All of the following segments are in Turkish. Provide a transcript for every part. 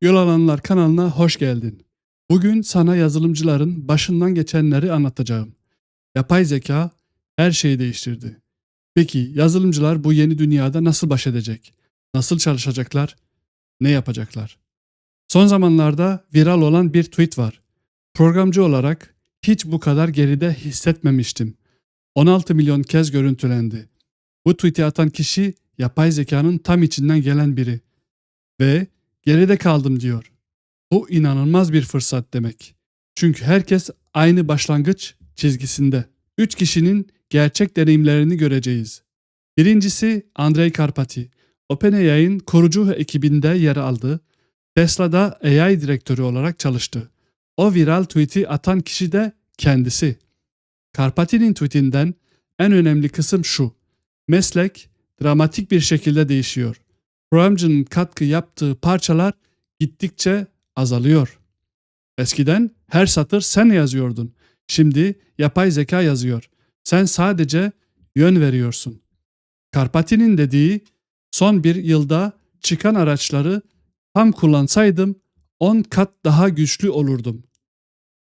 Yol Alanlar kanalına hoş geldin. Bugün sana yazılımcıların başından geçenleri anlatacağım. Yapay zeka her şeyi değiştirdi. Peki yazılımcılar bu yeni dünyada nasıl baş edecek? Nasıl çalışacaklar? Ne yapacaklar? Son zamanlarda viral olan bir tweet var. Programcı olarak hiç bu kadar geride hissetmemiştim. 16 milyon kez görüntülendi. Bu tweet'i atan kişi yapay zekanın tam içinden gelen biri. Ve geride kaldım diyor. Bu inanılmaz bir fırsat demek. Çünkü herkes aynı başlangıç çizgisinde. Üç kişinin gerçek deneyimlerini göreceğiz. Birincisi Andrei Karpati. OpenAI'ın kurucu ekibinde yer aldı. Tesla'da AI direktörü olarak çalıştı. O viral tweet'i atan kişi de kendisi. Karpati'nin tweetinden en önemli kısım şu. Meslek dramatik bir şekilde değişiyor. Programcının katkı yaptığı parçalar gittikçe azalıyor. Eskiden her satır sen yazıyordun. Şimdi yapay zeka yazıyor. Sen sadece yön veriyorsun. Karpati'nin dediği son bir yılda çıkan araçları tam kullansaydım 10 kat daha güçlü olurdum.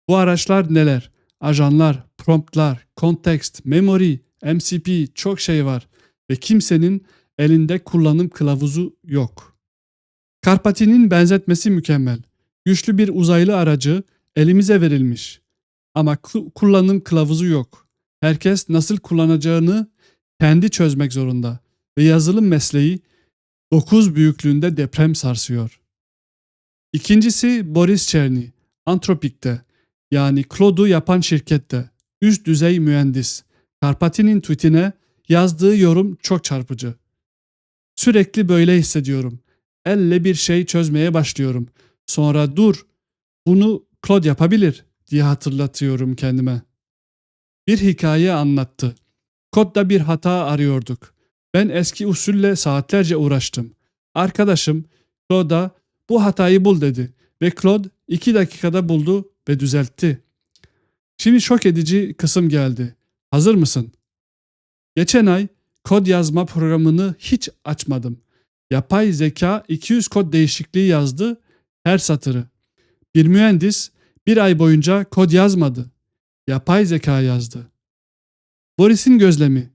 Bu araçlar neler? Ajanlar, promptlar, kontekst, memory, MCP çok şey var ve kimsenin elinde kullanım kılavuzu yok. Karpati'nin benzetmesi mükemmel. Güçlü bir uzaylı aracı elimize verilmiş. Ama ku- kullanım kılavuzu yok. Herkes nasıl kullanacağını kendi çözmek zorunda ve yazılım mesleği 9 büyüklüğünde deprem sarsıyor. İkincisi Boris Cherny, Antropik'te yani Claude'u yapan şirkette üst düzey mühendis. Karpati'nin tweetine yazdığı yorum çok çarpıcı. Sürekli böyle hissediyorum. Elle bir şey çözmeye başlıyorum. Sonra dur, bunu Claude yapabilir diye hatırlatıyorum kendime. Bir hikaye anlattı. Kodda bir hata arıyorduk. Ben eski usulle saatlerce uğraştım. Arkadaşım Claude'a bu hatayı bul dedi ve Claude iki dakikada buldu ve düzeltti. Şimdi şok edici kısım geldi. Hazır mısın? Geçen ay kod yazma programını hiç açmadım. Yapay zeka 200 kod değişikliği yazdı her satırı. Bir mühendis bir ay boyunca kod yazmadı. Yapay zeka yazdı. Boris'in gözlemi.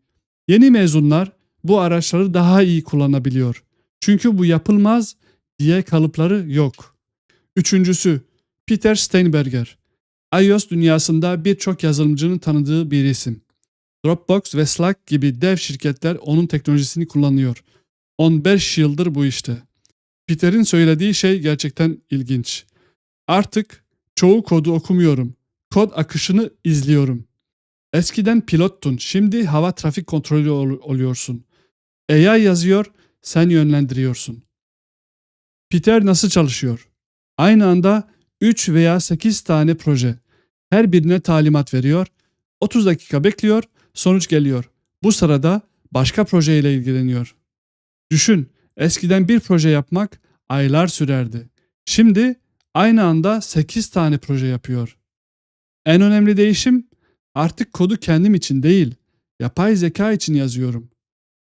Yeni mezunlar bu araçları daha iyi kullanabiliyor. Çünkü bu yapılmaz diye kalıpları yok. Üçüncüsü Peter Steinberger. iOS dünyasında birçok yazılımcının tanıdığı bir isim. Dropbox ve Slack gibi dev şirketler onun teknolojisini kullanıyor. 15 yıldır bu işte. Peter'in söylediği şey gerçekten ilginç. Artık çoğu kodu okumuyorum. Kod akışını izliyorum. Eskiden pilottun, şimdi hava trafik kontrolü ol- oluyorsun. AI yazıyor, sen yönlendiriyorsun. Peter nasıl çalışıyor? Aynı anda 3 veya 8 tane proje. Her birine talimat veriyor. 30 dakika bekliyor, sonuç geliyor. Bu sırada başka projeyle ilgileniyor. Düşün, eskiden bir proje yapmak aylar sürerdi. Şimdi aynı anda 8 tane proje yapıyor. En önemli değişim artık kodu kendim için değil, yapay zeka için yazıyorum.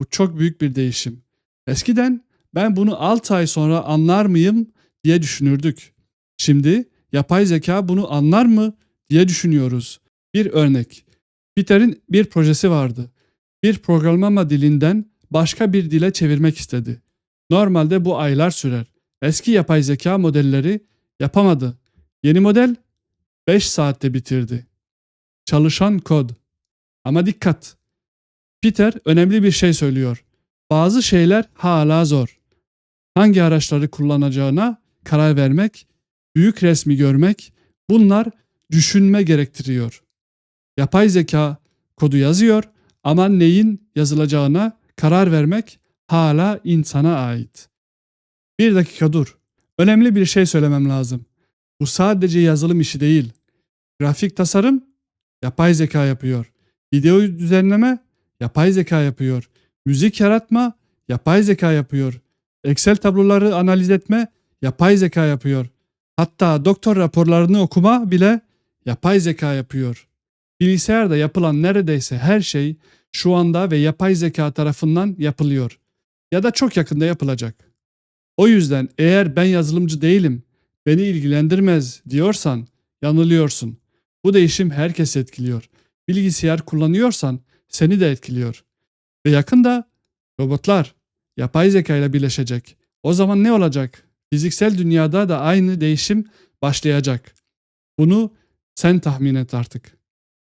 Bu çok büyük bir değişim. Eskiden ben bunu 6 ay sonra anlar mıyım diye düşünürdük. Şimdi yapay zeka bunu anlar mı diye düşünüyoruz. Bir örnek. Peter'in bir projesi vardı. Bir programlama dilinden başka bir dile çevirmek istedi. Normalde bu aylar sürer. Eski yapay zeka modelleri yapamadı. Yeni model 5 saatte bitirdi. Çalışan kod. Ama dikkat. Peter önemli bir şey söylüyor. Bazı şeyler hala zor. Hangi araçları kullanacağına karar vermek, büyük resmi görmek, bunlar düşünme gerektiriyor. Yapay zeka kodu yazıyor ama neyin yazılacağına karar vermek hala insana ait. Bir dakika dur. Önemli bir şey söylemem lazım. Bu sadece yazılım işi değil. Grafik tasarım yapay zeka yapıyor. Video düzenleme yapay zeka yapıyor. Müzik yaratma yapay zeka yapıyor. Excel tabloları analiz etme yapay zeka yapıyor. Hatta doktor raporlarını okuma bile yapay zeka yapıyor. Bilgisayarda yapılan neredeyse her şey şu anda ve yapay zeka tarafından yapılıyor ya da çok yakında yapılacak. O yüzden eğer ben yazılımcı değilim, beni ilgilendirmez diyorsan yanılıyorsun. Bu değişim herkes etkiliyor. Bilgisayar kullanıyorsan seni de etkiliyor. Ve yakında robotlar yapay zeka ile birleşecek. O zaman ne olacak? Fiziksel dünyada da aynı değişim başlayacak. Bunu sen tahmin et artık.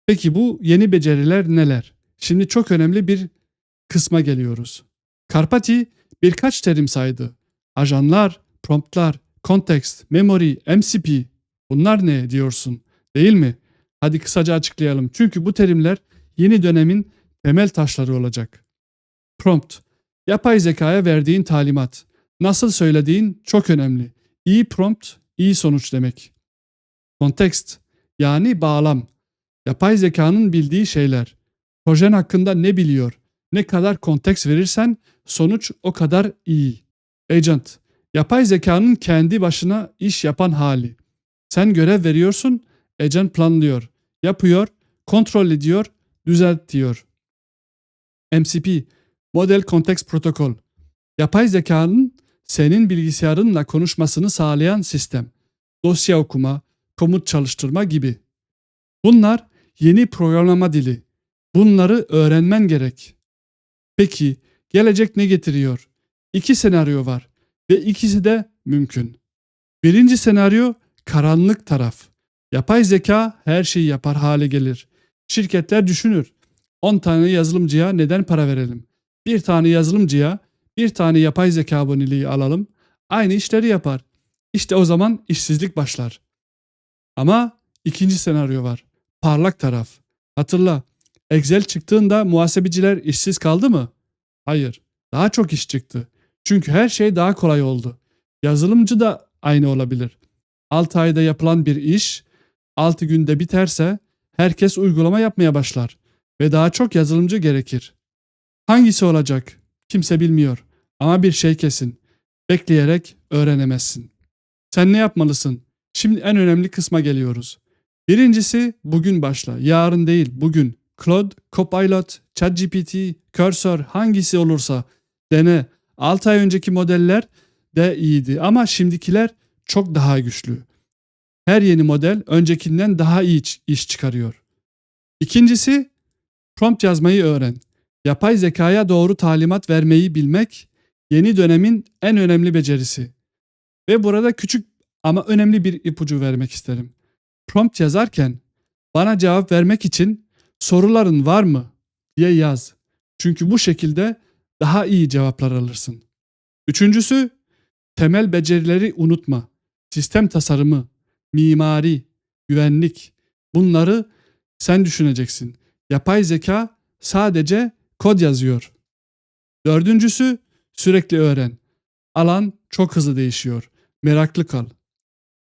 Peki bu yeni beceriler neler? Şimdi çok önemli bir kısma geliyoruz. Karpati birkaç terim saydı. Ajanlar, promptlar, context, memory, MCP. Bunlar ne diyorsun? Değil mi? Hadi kısaca açıklayalım. Çünkü bu terimler yeni dönemin temel taşları olacak. Prompt. Yapay zekaya verdiğin talimat. Nasıl söylediğin çok önemli. İyi prompt, iyi sonuç demek. Context. Yani bağlam. Yapay zekanın bildiği şeyler. Projen hakkında ne biliyor? Ne kadar konteks verirsen sonuç o kadar iyi. Agent. Yapay zekanın kendi başına iş yapan hali. Sen görev veriyorsun, agent planlıyor, yapıyor, kontrol ediyor, düzeltiyor. MCP, Model Context Protocol. Yapay zekanın senin bilgisayarınla konuşmasını sağlayan sistem. Dosya okuma, komut çalıştırma gibi. Bunlar yeni programlama dili. Bunları öğrenmen gerek. Peki gelecek ne getiriyor? İki senaryo var ve ikisi de mümkün. Birinci senaryo karanlık taraf. Yapay zeka her şeyi yapar hale gelir. Şirketler düşünür. 10 tane yazılımcıya neden para verelim? Bir tane yazılımcıya bir tane yapay zeka aboneliği alalım. Aynı işleri yapar. İşte o zaman işsizlik başlar. Ama ikinci senaryo var. Parlak taraf. Hatırla. Excel çıktığında muhasebeciler işsiz kaldı mı? Hayır. Daha çok iş çıktı. Çünkü her şey daha kolay oldu. Yazılımcı da aynı olabilir. 6 ayda yapılan bir iş 6 günde biterse herkes uygulama yapmaya başlar ve daha çok yazılımcı gerekir. Hangisi olacak? Kimse bilmiyor. Ama bir şey kesin. Bekleyerek öğrenemezsin. Sen ne yapmalısın? Şimdi en önemli kısma geliyoruz. Birincisi bugün başla. Yarın değil, bugün. Claude, Copilot, ChatGPT, Cursor hangisi olursa dene. 6 ay önceki modeller de iyiydi ama şimdikiler çok daha güçlü. Her yeni model öncekinden daha iyi iş çıkarıyor. İkincisi prompt yazmayı öğren. Yapay zekaya doğru talimat vermeyi bilmek yeni dönemin en önemli becerisi. Ve burada küçük ama önemli bir ipucu vermek isterim. Prompt yazarken bana cevap vermek için soruların var mı diye yaz. Çünkü bu şekilde daha iyi cevaplar alırsın. Üçüncüsü temel becerileri unutma. Sistem tasarımı, mimari, güvenlik bunları sen düşüneceksin. Yapay zeka sadece kod yazıyor. Dördüncüsü sürekli öğren. Alan çok hızlı değişiyor. Meraklı kal.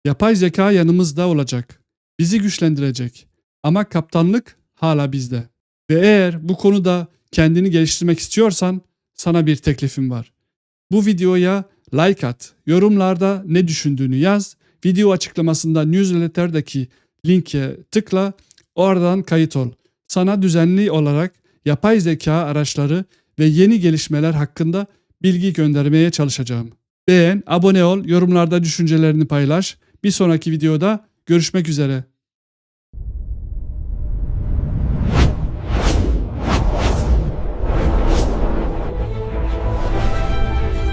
Yapay zeka yanımızda olacak. Bizi güçlendirecek. Ama kaptanlık hala bizde. Ve eğer bu konuda kendini geliştirmek istiyorsan sana bir teklifim var. Bu videoya like at, yorumlarda ne düşündüğünü yaz, video açıklamasında newsletter'daki linke tıkla, oradan kayıt ol. Sana düzenli olarak yapay zeka araçları ve yeni gelişmeler hakkında bilgi göndermeye çalışacağım. Beğen, abone ol, yorumlarda düşüncelerini paylaş. Bir sonraki videoda görüşmek üzere.